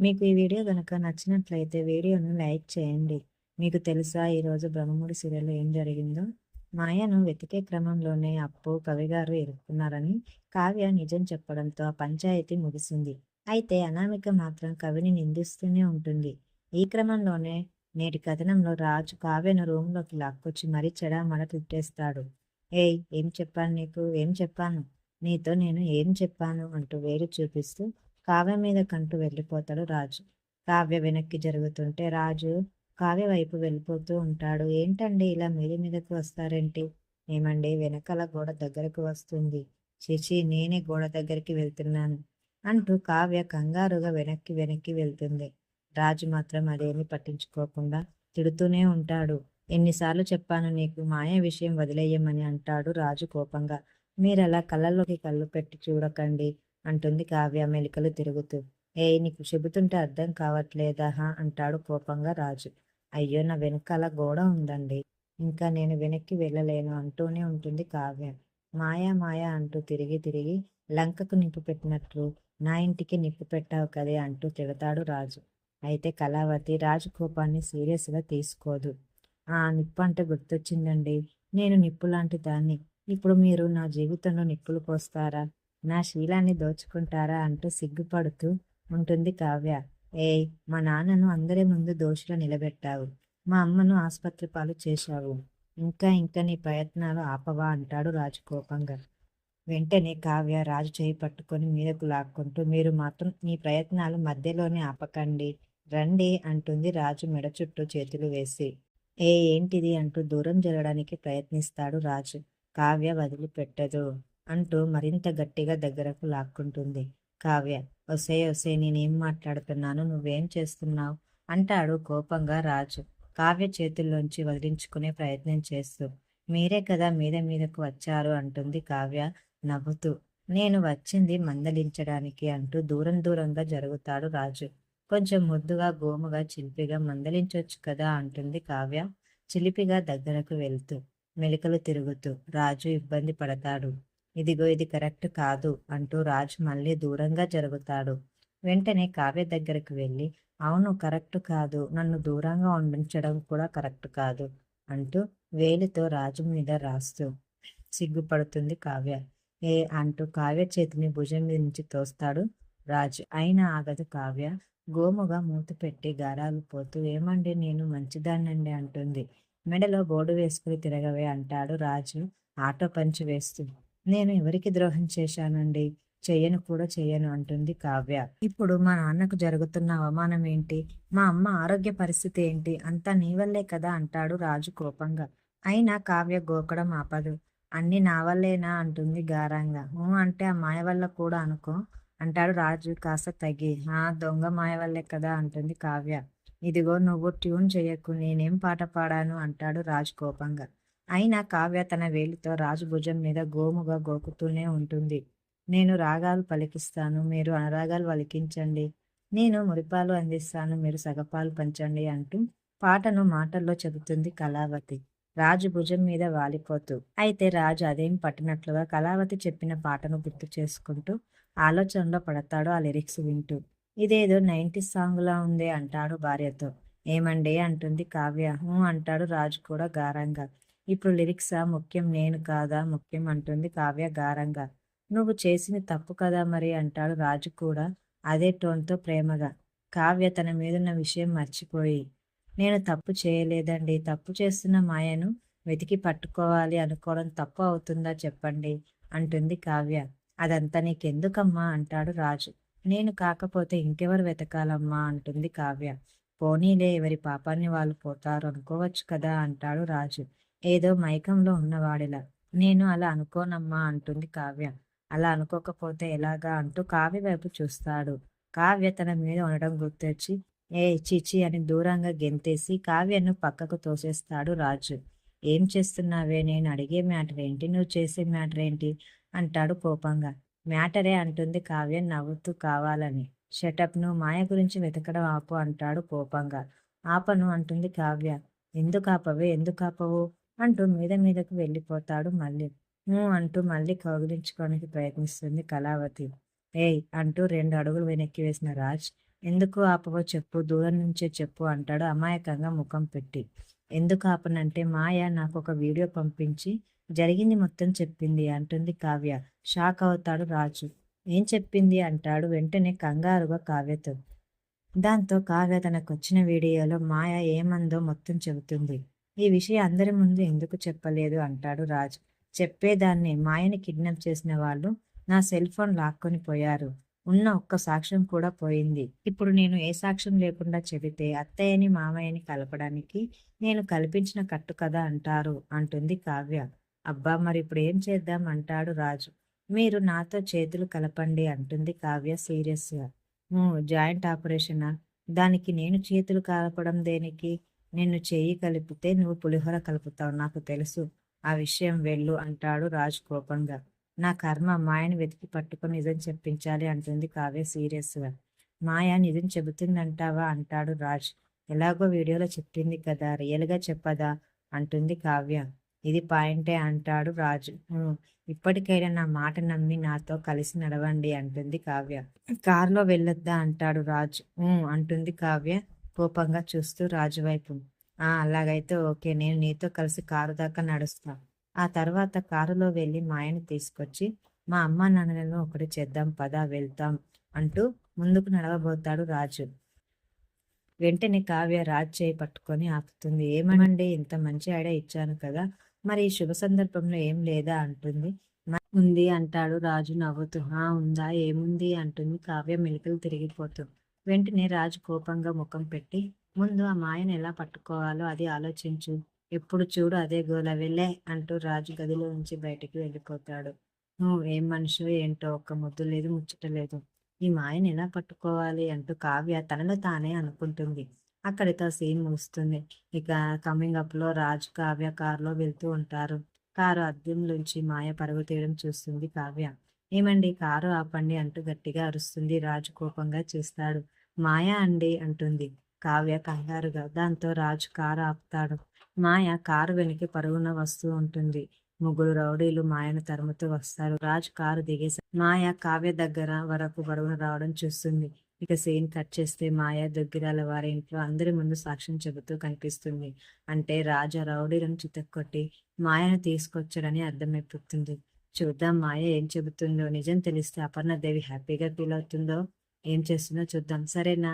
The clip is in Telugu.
మీకు ఈ వీడియో కనుక నచ్చినట్లయితే వీడియోను లైక్ చేయండి. మీకు తెలుసా ఈరోజు 'బ్రహ్మముడి' సీరియల్‌లో ఏం జరిగిందో? మాయను వెతికే క్రమంలోనే అప్పు, కవిగారు ఇరుక్కున్నారని కావ్య నిజం చెప్పడంతో ఆ పంచాయతీ ముగిసింది. అయితే అనామిక మాత్రం కవిని నిందిస్తూనే ఉంటుంది. ఈ క్రమంలోనే నేటి కథనంలో రాజు కావ్యను రూమ్‌లోకి లాక్కొచ్చి మరీ చెడామడ తిట్టేస్తాడు. ఏయ్! ఏం చెప్పాను నీకు? ఏం చెప్పాను? నీతో నేను ఏం చెప్పాను? అంటూ వేరు చూపిస్తూ కావ్య మీదకంటూ వెళ్ళిపోతాడు రాజు. కావ్య వెనక్కి జరుగుతుంటే రాజు కావ్య వైపు వెళ్ళిపోతూ ఉంటాడు. ఏంటండి ఇలా మీది మీదకు వస్తారేంటి? ఏమండి వెనకాల గోడ దగ్గరకు వస్తుంది. ఛీ! నేనే గోడ దగ్గరికి వెళ్తున్నాను అంటూ కావ్య కంగారుగా వెనక్కి వెనక్కి వెళ్తుంది. రాజు మాత్రం అదేమీ పట్టించుకోకుండా తిడుతూనే ఉంటాడు. ఎన్నిసార్లు చెప్పాను నీకు మాయ విషయం వదిలేయమని అంటాడు రాజు కోపంగా. మీరలా కళ్ళలోకి కళ్ళు పెట్టి చూడకండి అంటుంది కావ్య మెలికలు తిరుగుతూ. ఏయ్! నీకు చెబుతుంటే అర్థం కావట్లేదా అంటాడు కోపంగా రాజు. అయ్యో! నా వెనకాల గోడ ఉందండి ఇంకా నేను వెనక్కి వెళ్ళలేను అంటూనే ఉంటుంది కావ్య. మాయా మాయా అంటూ తిరిగి తిరిగి లంకకు నిప్పు పెట్టినట్లు నా ఇంటికి నిప్పు పెట్టావు కదే అంటూ తిడతాడు రాజు. అయితే కళావతి రాజు కోపాన్ని సీరియస్‌గా తీసుకోదు. ఆ! నిప్పు అంటే గుర్తొచ్చిందండి నేను నిప్పు లాంటి దాన్ని. ఇప్పుడు మీరు నా జీవితంలో నిప్పులు పోస్తారా? నా శీలాన్ని దోచుకుంటారా? అంటూ సిగ్గుపడుతూ ఉంటుంది కావ్య. ఏయ్! మా నాన్నను అందరి ముందు దోషులు నిలబెట్టావు. మా అమ్మను ఆసుపత్రి పాలు చేశావు. ఇంకా ఇంకా నీ ప్రయత్నాలు ఆపవా? అంటాడు రాజు కోపంగా. వెంటనే కావ్య రాజు చేయి పట్టుకొని మీదకు లాక్కుంటూ మీరు మాత్రం మీ ప్రయత్నాలు మధ్యలోనే ఆపకండి. రండి అంటుంది రాజు మెడ చుట్టూ చేతులు వేసి. ఏ ఏంటిది? అంటూ దూరం జరగడానికి ప్రయత్నిస్తాడు రాజు. కావ్య వదిలిపెట్టదు. అంటూ మరింత గట్టిగా దగ్గరకు లాక్కుంటుంది. కావ్య ఒసేయ్ ఒసే నేనేం మాట్లాడుతున్నాను? నువ్వేం చేస్తున్నావు అంటాడు కోపంగా రాజు. కావ్య చేతుల్లోంచి వదిలించుకునే ప్రయత్నం చేస్తూ. మీరే కదా మీద మీదకు వచ్చారు అంటుంది కావ్య నవ్వుతూ. నేను వచ్చింది మందలించడానికి అంటూ దూరం దూరంగా జరుగుతాడు రాజు. కొంచెం ముద్దుగా గోముగా చిలిపిగా మందలించవచ్చు కదా అంటుంది కావ్య చిలిపిగా దగ్గరకు వెళ్తూ. మెలికలు తిరుగుతూ. రాజు ఇబ్బంది పడతాడు. ఇదిగో ఇది కరెక్ట్ కాదు అంటూ రాజు మళ్ళీ దూరంగా జరుగుతాడు. వెంటనే కావ్య దగ్గరకు వెళ్ళి అవును కరెక్ట్ కాదు. నన్ను దూరంగా ఉండించడం కూడా కరెక్ట్ కాదు అంటూ వేలితో రాజు మీద రాస్తూ. సిగ్గుపడుతుంది కావ్య. ఏ అంటూ కావ్య చేతిని భుజం మీద నుంచి తోస్తాడు రాజు. అయినా ఆగదు కావ్య. గోముగా మూత పెట్టి గారాలు పోతూ ఏమండి నేను మంచిదాన్నండి అంటుంది. మెడలో బోర్డు వేసుకుని తిరగవే అంటాడు రాజు ఆటో పంచి వేస్తూ. నేను ఎవరికి ద్రోహం చేశానండి చెయ్యను కూడా చెయ్యను అంటుంది కావ్య. ఇప్పుడు మా నాన్నకు జరుగుతున్న అవమానం ఏంటి? మా అమ్మ ఆరోగ్య పరిస్థితి ఏంటి? అంతా నీ వల్లే కదా అంటాడు రాజు కోపంగా. అయినా కావ్య గోకడం ఆపదు. అన్ని నా వల్లేనా అంటుంది గారంగా. ఊ అంటే ఆ మాయ వల్ల కూడా అనుకో అంటాడు రాజు కాస్త తగ్గి. ఆ దొంగ మాయ వల్లే కదా అంటుంది కావ్య. ఇదిగో నువ్వు ట్యూన్ చెయ్యకు నేనేం పాట పాడాను అంటాడు రాజు కోపంగా. అయినా కావ్య తన వేలితో రాజు భుజం మీద గోముగా గోకుతూనే ఉంటుంది. నేను రాగాలు పలికిస్తాను. మీరు అనురాగాలు వలికించండి నేను మురిపాలు అందిస్తాను. మీరు సగపాలు పంచండి అంటూ పాటను మాటల్లో చెబుతుంది కళావతి. రాజు భుజం మీద వాలిపోతూ. అయితే రాజు అదేం పట్టినట్లుగా కళావతి చెప్పిన పాటను గుర్తు చేసుకుంటూ ఆలోచనలో పడతాడు ఆ లిరిక్స్ వింటూ. ఇదేదో నైంటీ సాంగ్లా ఉంది అంటాడు భార్యతో. ఏమండి అంటుంది కావ్య. అంటాడు రాజు కూడా గారంగా. ఇప్పుడు లిరిక్సా ముఖ్యం నేను కాదా ముఖ్యం అంటుంది కావ్య గారంగా. నువ్వు చేసిన తప్పు కదా మరి అంటాడు రాజు కూడా అదే టోన్‌తో ప్రేమగా. కావ్య తన మీదున్న విషయం మర్చిపోయి. నేను తప్పు చేయలేదండి తప్పు చేస్తున్న మాయను వెతికి పట్టుకోవాలి అనుకోవడం తప్పు అవుతుందా చెప్పండి అంటుంది కావ్య. అదంతా నీకెందుకమ్మా అంటాడు రాజు. నేను కాకపోతే ఇంకెవరు వెతకాలమ్మా అంటుంది కావ్య. పోనీలే ఎవరి పాపాన్ని వాళ్ళు పోతారు అనుకోవచ్చు కదా అంటాడు రాజు. ఏదో మైకంలో ఉన్నవాడిలా. నేను అలా అనుకోనమ్మా అంటుంది కావ్య. అలా అనుకోకపోతే ఎలాగా అంటూ కావ్య వైపు చూస్తాడు. కావ్య తన మీద ఉండడం గుర్తొచ్చి ఏ ఛీ! అని దూరంగా గెంతేసి కావ్యను పక్కకు తోసేస్తాడు రాజు. ఏం చేస్తున్నావే? నేను అడిగే మ్యాటర్ ఏంటి? నువ్వు చేసే మ్యాటర్ ఏంటి? అంటాడు కోపంగా. మ్యాటరే అంటుంది కావ్య నవ్వుతూ కావాలని. షటప్ నువ్వు మాయ గురించి వెతకడం ఆపు అంటాడు కోపంగా. ఆపను అంటుంది కావ్య. ఎందుకాపవే? ఎందుకాపవు? అంటూ మీద మీదకు వెళ్ళిపోతాడు మళ్ళీ. అంటూ మళ్ళీ కౌగిలించుకోవడానికి ప్రయత్నిస్తుంది కళావతి. ఏయ్! అంటూ రెండు అడుగులు వెనక్కి వేసిన రాజ్ ఎందుకు ఆపవో చెప్పు దూరం నుంచే చెప్పు అంటాడు అమాయకంగా ముఖం పెట్టి ఎందుకు ఆపనంటే మాయ నాకు ఒక వీడియో పంపించి జరిగింది మొత్తం చెప్పింది అంటుంది కావ్య షాక్ అవుతాడు రాజు ఏం చెప్పింది అంటాడు వెంటనే కంగారుగా కావ్యతో దాంతో కావ్య తనకు వచ్చిన వీడియోలో మాయ ఏమందో మొత్తం చెబుతుంది ఈ విషయం అందరి ముందు ఎందుకు చెప్పలేదు అంటాడు రాజు. చెప్పేదాన్ని మాయని కిడ్నాప్ చేసిన వాళ్ళు నా సెల్ ఫోన్ లాక్కొని పోయారు. ఉన్న ఒక్క సాక్ష్యం కూడా పోయింది. ఇప్పుడు నేను ఏ సాక్ష్యం లేకుండా చెబితే అత్తయ్యని మామయ్యని కలపడానికి నేను కల్పించిన కట్టు కదా అంటారు అంటుంది కావ్య. అబ్బా మరి ఇప్పుడు ఏం చేద్దాం అంటాడు రాజు. మీరు నాతో చేతులు కలపండి అంటుంది కావ్య సీరియస్గా. జాయింట్ ఆపరేషనా? దానికి నేను చేతులు కలపడం దేనికి? నిన్ను చేయి కలిపితే నువ్వు పులిహోర కలుపుతావు. నాకు తెలుసు. ఆ విషయం వెళ్ళు అంటాడు రాజు కోపంగా. నా కర్మ మాయని వెతికి పట్టుకొని నిజం చెప్పించాలి అంటుంది కావ్య సీరియస్గా మాయ నిజం చెబుతుందంటావా అంటాడు రాజ్. ఎలాగో వీడియోలో చెప్పింది కదా రియల్గా చెప్పదా అంటుంది కావ్య. ఇది పాయింటే అంటాడు రాజు. ఇప్పటికైనా నా మాట నమ్మి నాతో కలిసి నడవండి అంటుంది కావ్య. కారులో వెళ్ళొద్దా అంటాడు రాజు. అంటుంది కావ్య. కోపంగా చూస్తూ రాజు వైపు ఆ అలాగైతే ఓకే నేను నీతో కలిసి కారు దాకా నడుస్తా. ఆ తర్వాత కారులో వెళ్ళి మాయని తీసుకొచ్చి మా అమ్మ నాన్నలను ఒకటి చేద్దాం పదా వెళ్తాం అంటూ ముందుకు నడవబోతాడు రాజు. వెంటనే కావ్య రాజ్ చేయి పట్టుకొని ఆపుతుంది. ఏమనండి ఇంత మంచి ఐడియా ఇచ్చాను కదా మరి ఈ శుభ సందర్భంలో ఏం లేదా? అంటుంది. ఉంది అంటాడు రాజు నవ్వుతూ. ఆ ఉందా? ఏముంది? అంటుంది కావ్య మెలికలు తిరిగిపోతుంది వెంటనే రాజు కోపంగా ముఖం పెట్టి ముందు ఆ మాయను ఎలా పట్టుకోవాలో అది ఆలోచించు. ఎప్పుడు చూడు అదే గోల వెళ్ళే అంటూ రాజు గదిలో నుంచి బయటికి వెళ్ళిపోతాడు. నువ్వు ఏం మనిషి ఏంటో ఒక్క ముద్దు లేదు ముచ్చట లేదు. ఈ మాయను ఎలా పట్టుకోవాలి? అంటూ కావ్య తనలో తానే అనుకుంటుంది. అక్కడితో సీన్ ముగుస్తుంది. ఇక కమింగ్ అప్లో రాజు కావ్య కారులో వెళ్తూ ఉంటారు. కారు అద్దంలోంచి మాయ పరుగు తీయడం చూస్తుంది కావ్య. ఏమండి కారు ఆపండి అంటూ గట్టిగా అరుస్తుంది రాజు కోపంగా చూస్తాడు. మాయ అండి అంటుంది. కావ్య కంగారుగా. దాంతో రాజు కారు ఆపుతాడు. మాయ కారు వెనక్కి పరుగున వస్తూ ఉంటుంది. ముగ్గురు రౌడీలు మాయను తరుముతూ వస్తారు. రాజు కారు దిగేసి మాయ కావ్య దగ్గర వరకు పరుగున రావడం చూస్తుంది. ఇక సీన్ కట్ చేస్తే మాయ దగ్గరాల వారి ఇంట్లో అందరి ముందు సాక్ష్యం చెబుతూ కనిపిస్తుంది. అంటే రాజా రౌడీలను చితక్కొట్టి మాయను తీసుకొచ్చాడని అర్థమైపోతుంది చూద్దాం మాయ ఏం చెబుతుందో. నిజం తెలిస్తే అపర్ణ దేవి హ్యాపీగా ఫీల్ అవుతుందో. ఏం చేస్తుందో చూద్దాం. సరేనా?